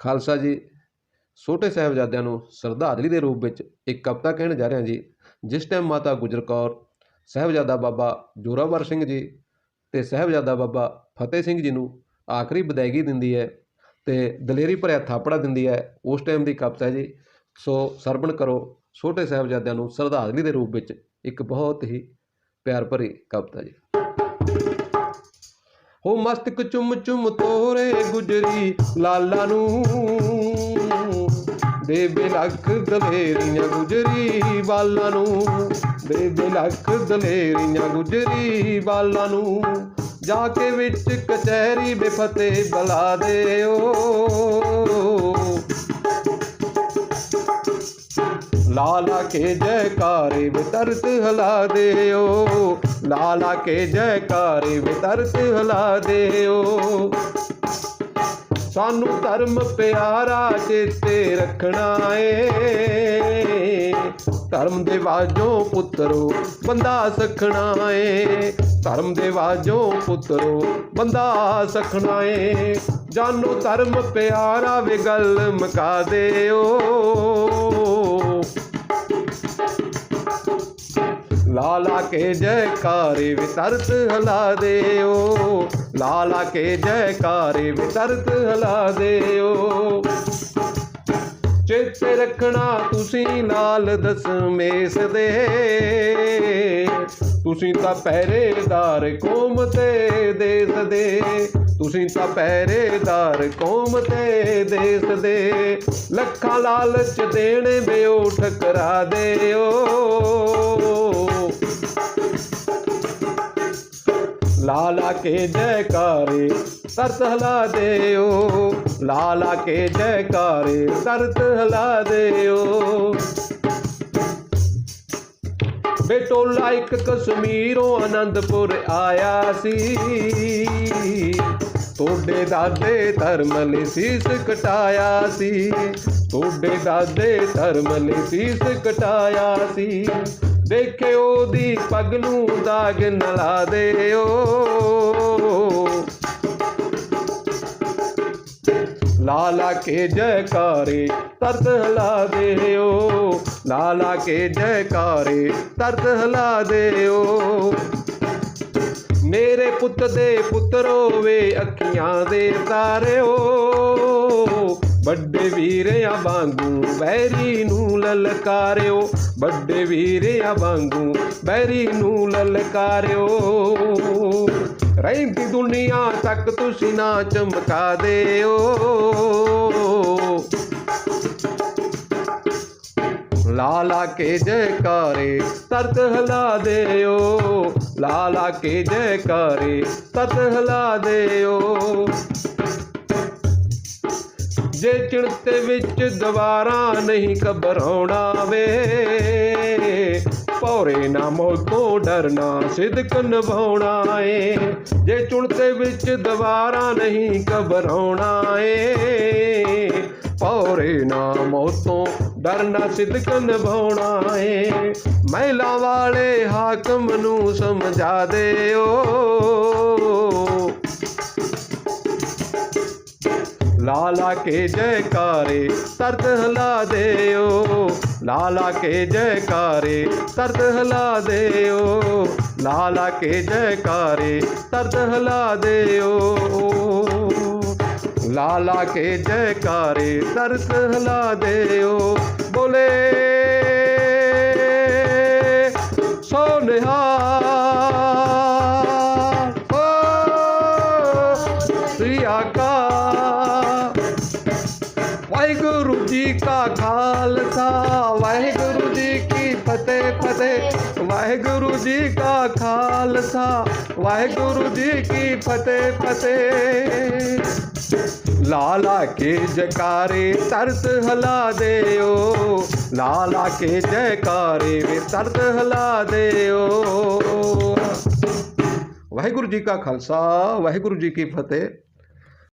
ਖਾਲਸਾ ਜੀ, ਛੋਟੇ ਸਾਹਿਬਜ਼ਾਦਿਆਂ ਨੂੰ ਸ਼ਰਧਾਂਜਲੀ ਦੇ ਰੂਪ ਵਿੱਚ ਇੱਕ ਕਵਿਤਾ ਕਹਿਣ ਜਾ ਰਿਹਾ ਜੀ, ਜਿਸ ਟਾਈਮ ਮਾਤਾ ਗੁਜਰ ਕੌਰ, ਸਾਹਿਬਜ਼ਾਦਾ ਬਾਬਾ ਜੋਰਾਵਰ ਸਿੰਘ ਜੀ ਤੇ ਸਾਹਿਬਜ਼ਾਦਾ ਬਾਬਾ ਫਤਿਹ ਸਿੰਘ ਜੀ ਨੂੰ ਆਖਰੀ ਵਿਦਾਇਗੀ ਦਿੰਦੀ ਹੈ ਤੇ ਦਲੇਰੀ ਭਰਿਆ ਥਾਪੜਾ ਦਿੰਦੀ ਹੈ, ਉਸ ਟਾਈਮ ਦੀ ਕਵਿਤਾ ਹੈ ਜੀ। ਸੋ ਸਰਵਣ ਕਰੋ, ਛੋਟੇ ਸਾਹਿਬਜ਼ਾਦਿਆਂ ਨੂੰ ਸ਼ਰਧਾਂਜਲੀ ਦੇ ਰੂਪ ਵਿੱਚ ਇੱਕ ਬਹੁਤ ਹੀ ਪਿਆਰ ਭਰੀ ਕਵਿਤਾ ਜੀ। ਹੋ ਮਸਤਕ ਚੁੰਮ ਚੁੰਮ ਤੋਰੇ ਗੁਜਰੀ ਲਾਲਾ ਨੂੰ। ਦੇ ਲੱਖ ਦਲੇਰੀਆਂ ਗੁਜਰੀ ਵਾਲਾਂ ਨੂੰ। ਬੇਬੇ ਲੱਖ ਦਲੇਰੀਆਂ ਗੁਜਰੀ ਵਾਲਾਂ ਨੂੰ। ਜਾ ਕੇ ਵਿੱਚ ਕਚਹਿਰੀ ਬੇਫਤੇ ਬਲਾ ਦੇਓ। ਲਾਲਾ ਕੇ ਜੈਕਾਰੇ ਵਿਤਰਤ ਹਲਾ ਦੇਓ। ਲਾਲਾ ਕੇ ਜੈਕਾਰੇ ਵਿਤਰਤ ਹਲਾ ਦਿਓ। ਸਾਨੂੰ ਧਰਮ ਪਿਆਰਾ ਚੇਤੇ ਰੱਖਣਾ ਏ। ਧਰਮ ਦੇ ਵਾਜੋਂ ਪੁੱਤਰੋ, ਬੰਦਾ ਸਖਣਾ ਏ। ਧਰਮ ਦੇ ਵਾਜੋਂ ਪੁੱਤਰੋ, ਬੰਦਾ ਸਖਣਾ ਏ। ਜਾਨੋ ਧਰਮ ਪਿਆਰਾ ਵੇ ਗੱਲ ਮਕਾ ਦਿਓ। ਲਾਲਾ ਕੇ ਜੈਕਾਰੇ ਵਿਤਰਤ ਹਲਾ ਦੇਓ। ਲਾਲਾ ਕੇ ਜੈਕਾਰੇ ਵਿਤਰਤ ਹਲਾ ਦੇਓ। ਚੇਤੇ ਰੱਖਣਾ ਤੁਸੀਂ ਲਾਲ ਦਸਮੇਸ ਦੇ। ਤੁਸੀਂ ਤਾਂ ਪਹਿਰੇਦਾਰ ਕੌਮ ਤੇ ਦੇਸ ਦੇ। ਤੁਸੀਂ ਤਾਂ ਪਹਿਰੇਦਾਰ ਕੌਮ ਤੇ ਦੇਸ ਦੇ। ਲੱਖਾਂ ਲਾਲਚ ਦੇਣੇ ਬਿਓ ਠਕਰਾ ਦਿਓ। ਲਾਲਾ ਕੇ ਜੈਕਾਰੇ, ਤਰਤ ਹਲਾ ਦਿਓ। ਲਾਲਾ ਕੇ ਜੈਕਾਰੇ, ਤਰਤ ਹਲਾ ਦਿਓ। ਬੇਟੋਲਾ ਇੱਕ ਕਸ਼ਮੀਰੋਂ ਆਨੰਦਪੁਰ ਆਇਆ ਸੀ। ਤੁਹਾਡੇ ਦਾਦੇ ਧਰਮ ਲਈ ਸੀਸ ਕਟਾਇਆ ਸੀ। ਤੁਹਾਡੇ ਦਾਦੇ ਧਰਮ ਲਈ ਸੀਸ ਕਟਾਇਆ ਸੀ। ਦੇਖਿਓ ਉਹਦੀ ਪੱਗ ਨੂੰ ਦਾਗ ਨਾ ਲਾ ਲਾਲਾ ਕੇ ਜੈਕਾਰੇ ਤਰਤ ਹਲਾ ਦੇਓ। ਲਾਲਾ ਕੇ ਜੈਕਾਰੇ ਤਰਤ ਹਲਾ ਦਿਓ। ਮੇਰੇ ਪੁੱਤ ਦੇ ਪੁੱਤਰੋ ਵੇ ਅੱਖੀਆਂ ਦੇ ਤਾਰਿਓ। ਵੱਡੇ ਵੀਰਿਆਂ ਵਾਂਗੂ ਬੈਰੀ ਨੂੰ ਲਲਕਾਰਿਓ। ਵੱਡੇ ਵੀਰਿਆਂ ਵਾਂਗੂ ਬੈਰੀ ਨੂੰ ਲਲਕਾਰਿਓ। ਰਹਿੰਦੀ ਦੁਨੀਆ ਤੱਕ ਤੁਸੀਂ ਨਾ ਚਮਕਾ ਦਿਓ। ਲਾਲਾ ਕੇ ਜੈਕਾਰੇ ਤਤ ਹਲਾ ਦਿਓ। ਲਾਲਾ ਕੇ ਜੈਕਾਰੇ ਤਰਤ ਹਲਾ ਦਿਓ। ਜੇ ਚਿਣਤੇ ਵਿੱਚ ਦੁਬਾਰਾ ਨਹੀਂ ਘਬਰਾਉਣਾ ਵੇ, ਭੌਰੇ ਨਾ ਮੌਤੋਂ ਡਰਨਾ ਸਿੱਧਕ ਨਿਭਾਉਣਾ ਏ। ਜੇ ਚੁਣਤੇ ਵਿੱਚ ਦੁਬਾਰਾ ਨਹੀਂ ਘਬਰਾਉਣਾ ਏ, ਭੌਰੇ ਨਾ ਮੌਤੋਂ ਡਰਨਾ ਸਿੱਧਕ ਨਿਭਾਉਣਾ ਏ। ਮਹਿਲਾ ਵਾਲੇ ਹਾਕਮ ਨੂੰ ਸਮਝਾ ਦਿਓ। ਲਾਲਾ ਕੇ ਜੈਕਾਰੇ ਤਰਤ ਹਲਾ ਦਿਓ। ਲਾਲਾ ਕੇ ਜੈਕਾਰੇ ਤਰਤ ਹਲਾ ਦਿਓ। ਲਾਲਾ ਕੇ ਜੈਕਾਰੇ ਤਰਤ ਹਲਾ ਦਿਓ। ਲਾਲਾ ਕੇ ਜੈਕਾਰੇ ਤਰਤ ਹਲਾ ਦਿਓ। ਬੋਲੇ ਸੋਨਿਹਾਰ ਖਾਲਸਾ। ਵਾਹਿਗੁਰੂ ਜੀ ਕੀ ਫਤਿਹ ਫਤਿਹ। ਵਾਹਿਗੁਰੂ ਜੀ ਕਾ ਖਾਲਸਾ। ਵਾਹਿਗੁਰੂ ਜੀ ਕੀ ਫਤਿਹ ਫਤਿਹ। ਲਾਲਾ ਕੇ ਜੈਕਾਰੇ ਤਰਤ ਹਲਾ ਦਿਓ। ਲਾਲਾ ਕੇ ਜੈਕਾਰੇ ਵੇ ਤਰਤ ਹਲਾ ਦਿਓ। ਵਾਹਿਗੁਰੂ ਜੀ ਕਾ ਖਾਲਸਾ, ਵਾਹਿਗੁਰੂ ਜੀ ਕੀ ਫਤਿਹ।